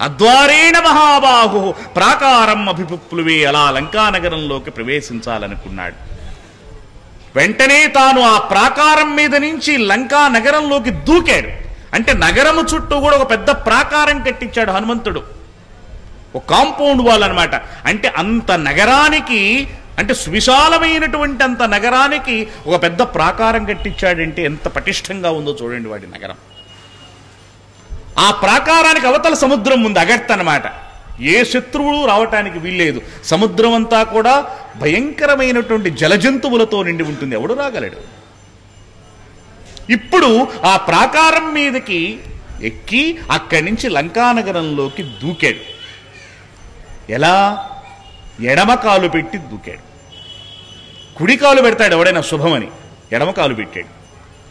అద్వారేణ మహాబాహు. ప్రాకారం అభిపుప్లువే అలా లంకానగరంలోకి ప్రవేశించాలనుకున్నాడు. వెంటనే తాను ఆ ప్రాకారం మీద నుంచి లంకా నగరంలోకి దూకాడు. అంటే నగరము చుట్టూ కూడా ఒక పెద్ద ప్రాకారం కట్టించాడు హనుమంతుడు. ఒక కాంపౌండ్ వాల్ అనమాట అంటే అంత నగరానికి అంటే సువిశాలమైనటువంటి అంత నగరానికి ఒక పెద్ద ప్రాకారం కట్టించాడంటే ఎంత పటిష్టంగా ఉందో చూడండి వాడి నగరం. ఆ ప్రాకారానికి అవతల సముద్రం ఉంది అగర్త్ అన్నమాట. ఏ శత్రువులు రావటానికి వీల్లేదు. సముద్రం అంతా కూడా భయంకరమైనటువంటి జలజంతువులతో నిండి ఉంటుంది. ఎవడు రాగలడు? ఇప్పుడు ఆ ప్రాకారం మీదకి ఎక్కి అక్కడి నుంచి లంకానగరంలోకి దూకాడు. ఎలా? ఎడమకాలు పెట్టి దూకాడు. కుడికాలు పెడతాడు ఎవడైనా శుభమని. ఎడమకాలు పెట్టాడు.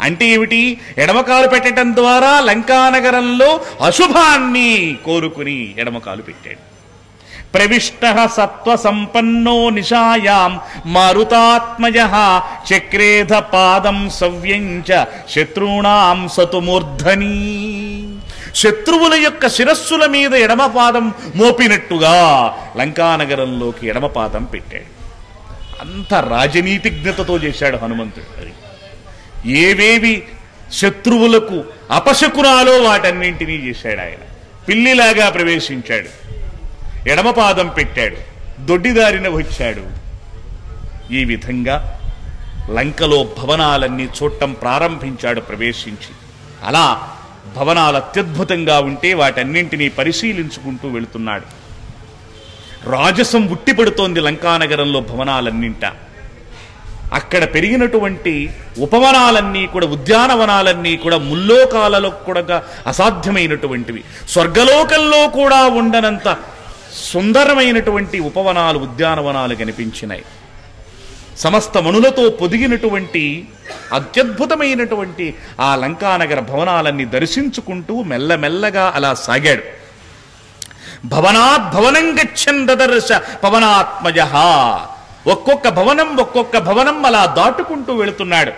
అంటే ఏమిటి? ఎడమకాలు పెట్టడం ద్వారా లంకానగరంలో అశుభాన్ని కోరుకుని ఎడమకాలు పెట్టాడు. ప్రవిష్ట సత్వ సంపన్నో నిశాయాం మరుతాత్మయ చక్రేధ పాదం సవ్యంచ శత్రుణాం సతుమూర్ధని. శత్రువుల యొక్క శిరస్సుల మీద ఎడమపాదం మోపినట్టుగా లంకానగరంలోకి ఎడమపాదం పెట్టాడు. అంత రాజనీతిజ్ఞతతో చేశాడు హనుమంతుడు అది. ఏవేవి శత్రువులకు అపశకునాలో వాటన్నింటినీ చేశాడు ఆయన. పిల్లిలాగా ప్రవేశించాడు. ఎడమపాదం పెట్టాడు. దొడ్డిదారిన వచ్చాడు. ఈ విధంగా లంకలో భవనాలన్నీ చూడటం ప్రారంభించాడు ప్రవేశించి. అలా భవనాలు అత్యద్భుతంగా ఉంటే వాటన్నింటినీ పరిశీలించుకుంటూ వెళుతున్నాడు. రాజసం ఉట్టిపడుతోంది లంకానగరంలో భవనాలన్నింటా. అక్కడ పెరిగినటువంటి ఉపవనాలన్నీ కూడా ఉద్యానవనాలన్నీ కూడా ముల్లోకాలలో కూడా అసాధ్యమైనటువంటివి. స్వర్గలోకంలో కూడా ఉండనంత సుందరమైనటువంటి ఉపవనాలు ఉద్యానవనాలు కనిపించినాయి. సమస్త మనులతో పొదిగినటువంటి అత్యద్భుతమైనటువంటి ఆ లంకానగర భవనాలన్నీ దర్శించుకుంటూ మెల్లమెల్లగా అలా సాగాడు. భవనాత్ భవనం గచ్చందదర్శ పవనాత్మజ ఒక్కొక్క భవనం ఒక్కొక్క భవనం అలా దాటుకుంటూ వెళుతున్నాడు.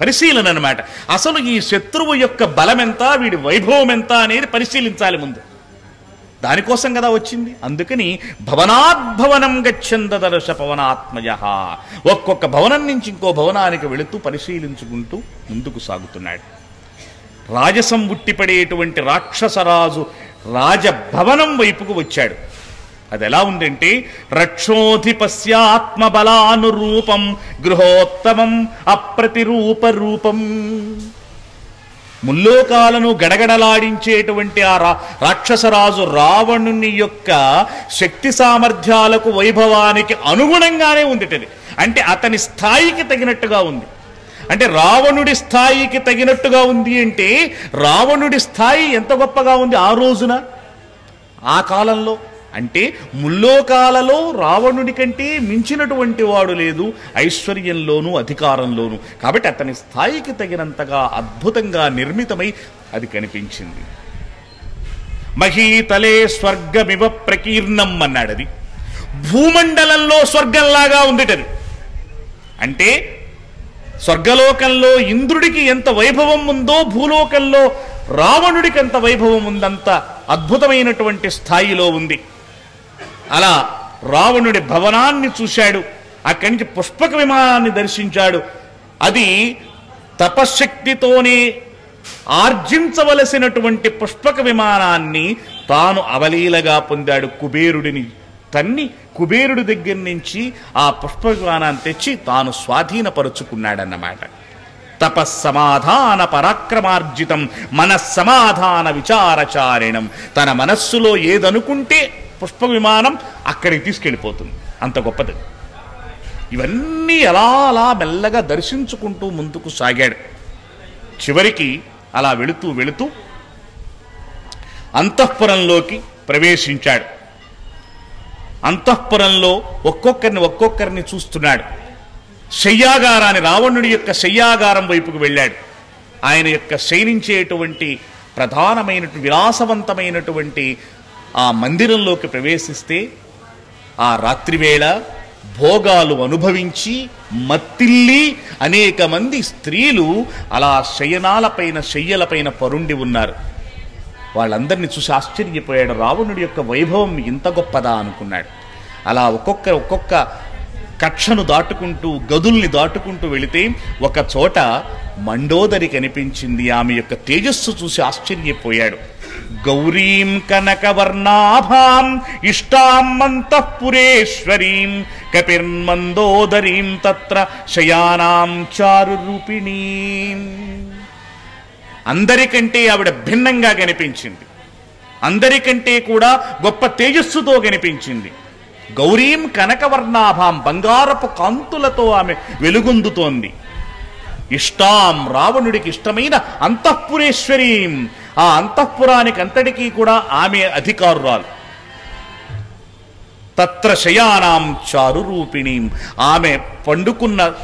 పరిశీలన అనమాట అసలు ఈ శత్రువు యొక్క బలం ఎంత వీడి వైభవం ఎంత అనేది పరిశీలించాలి ముందు. దానికోసం కదా వచ్చింది? అందుకని భవనాద్భవనం గచ్చందదర్శ పవనాత్మయ ఒక్కొక్క భవనం నుంచి ఇంకో భవనానికి వెళుతూ పరిశీలించుకుంటూ ముందుకు సాగుతున్నాడు. రాజసం ఉట్టిపడేటువంటి రాక్షసరాజు రాజభవనం వైపుకు వచ్చాడు. అది ఎలా ఉందంటే రక్షోధిపస్యాత్మబలానురూపం గృహోత్తమం అప్రతిరూప రూపం ముల్లోకాలను గడగడలాడించేటువంటి ఆ రా రాక్షసరాజు రావణుని యొక్క శక్తి సామర్థ్యాలకు వైభవానికి అనుగుణంగానే ఉంది అంటే అతని స్థాయికి తగినట్టుగా ఉంది. అంటే రావణుడి స్థాయికి తగినట్టుగా ఉంది అంటే రావణుడి స్థాయి ఎంత గొప్పగా ఉంది ఆ రోజున? ఆ కాలంలో? అంటే ముల్లోకాలలో రావణుడి కంటే మించినటువంటి వాడు లేదు ఐశ్వర్యంలోనూ అధికారంలోనూ. కాబట్టి అతని స్థాయికి తగినంతగా అద్భుతంగా నిర్మితమై అది కనిపించింది. మహీతలే స్వర్గమివ ప్రకీర్ణం అన్నాడు అది. భూమండలంలో స్వర్గంలాగా ఉందిటది అంటే స్వర్గలోకంలో ఇంద్రుడికి ఎంత వైభవం ఉందో భూలోకంలో రావణుడికి ఎంత వైభవం ఉందంత అద్భుతమైనటువంటి స్థాయిలో ఉంది. అలా రావణుడి భవనాన్ని చూశాడు. అక్కడి నుంచి పుష్పక విమానాన్ని దర్శించాడు. అది తపశ్శక్తితోనే ఆర్జించవలసినటువంటి పుష్పక విమానాన్ని తాను అవలీలగా పొందాడు. కుబేరుడిని తన్ని కుబేరుడి దగ్గర నుంచి ఆ పుష్ప విమానాన్ని తెచ్చి తాను స్వాధీనపరుచుకున్నాడన్నమాట. తపస్సమాధాన పరాక్రమార్జితం మనస్సమాధాన విచారచారిణం. తన మనస్సులో ఏదనుకుంటే పుష్ప విమానం అక్కడికి తీసుకెళ్ళిపోతుంది. అంత గొప్పది. ఇవన్నీ ఎలా అలా మెల్లగా దర్శించుకుంటూ ముందుకు సాగాడు. చివరికి అలా వెళుతూ వెళుతూ అంతఃపురంలోకి ప్రవేశించాడు. అంతఃపురంలో ఒక్కొక్కరిని ఒక్కొక్కరిని చూస్తున్నాడు. శయ్యాగారాన్ని రావణుడి యొక్క శయ్యాగారం వైపుకు వెళ్ళాడు. ఆయన యొక్క శయనించేటువంటి ప్రధానమైనటువంటి విలాసవంతమైనటువంటి ఆ మందిరంలోకి ప్రవేశిస్తే ఆ రాత్రివేళ భోగాలు అనుభవించి మత్తిల్లి అనేక మంది స్త్రీలు అలా శయనాలపైన శయ్యలపైన పరుండి ఉన్నారు. వాళ్ళందరినీ చూసి ఆశ్చర్యపోయాడు. రావణుడి యొక్క వైభవం ఇంత గొప్పదా అనుకున్నాడు. అలా ఒక్కొక్క ఒక్కొక్క కక్షను దాటుకుంటూ గదుల్ని దాటుకుంటూ వెళితే ఒక చోట మండోదరి కనిపించింది. ఆమె యొక్క తేజస్సు చూసి ఆశ్చర్యపోయాడు. గౌరీం కనకవర్ణాభాం ఇష్టాం అంతఃపురేశ్వరీం కపిర్మందోదరీం తత్ర శయానాం చారురూపిణీం అందరికంటే ఆవిడ భిన్నంగా కనిపించింది. అందరికంటే కూడా గొప్ప తేజస్సుతో కనిపించింది. గౌరీం కనకవర్ణాభాం బంగారపు కాంతులతో ఆమె వెలుగొందుతోంది. ఇష్టాం రావణుడికి ఇష్టమైన అంతఃపురేశ్వరీం. ఆ అంతఃపురానికి అంతటికీ కూడా ఆమె అధికారురాలు. తత్ర శయానాం చారురూపిణీం. ఆమె పండుకున్న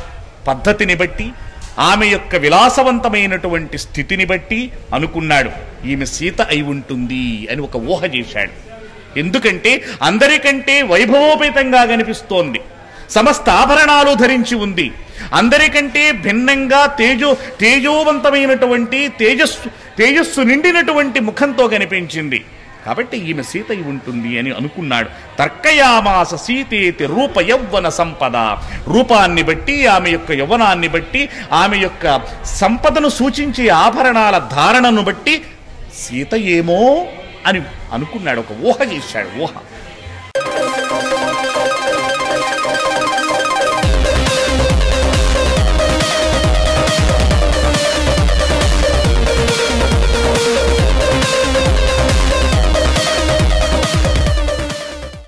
పద్ధతిని బట్టి ఆమె యొక్క విలాసవంతమైనటువంటి స్థితిని బట్టి అనుకున్నాడు. ఈమె సీత అయి ఉంటుంది అని ఒక ఊహ చేశాడు. ఎందుకంటే అందరికంటే వైభవోపేతంగా కనిపిస్తోంది. సమస్త ఆభరణాలు ధరించి ఉంది. అందరికంటే భిన్నంగా తేజో తేజోవంతమైనటువంటి తేజస్సు తేజస్సు నిండినటువంటి ముఖంతో కనిపించింది. కాబట్టి ఈమె సీత ఉంటుంది అని అనుకున్నాడు. తర్కయామాస సీతేతి రూప యవ్వన సంపద. రూపాన్ని బట్టి ఆమె యొక్క యవ్వనాన్ని బట్టి ఆమె యొక్క సంపదను సూచించే ఆభరణాల ధారణను బట్టి సీత ఏమో అని అనుకున్నాడు. ఒక ఊహ చేశాడు. ఊహ.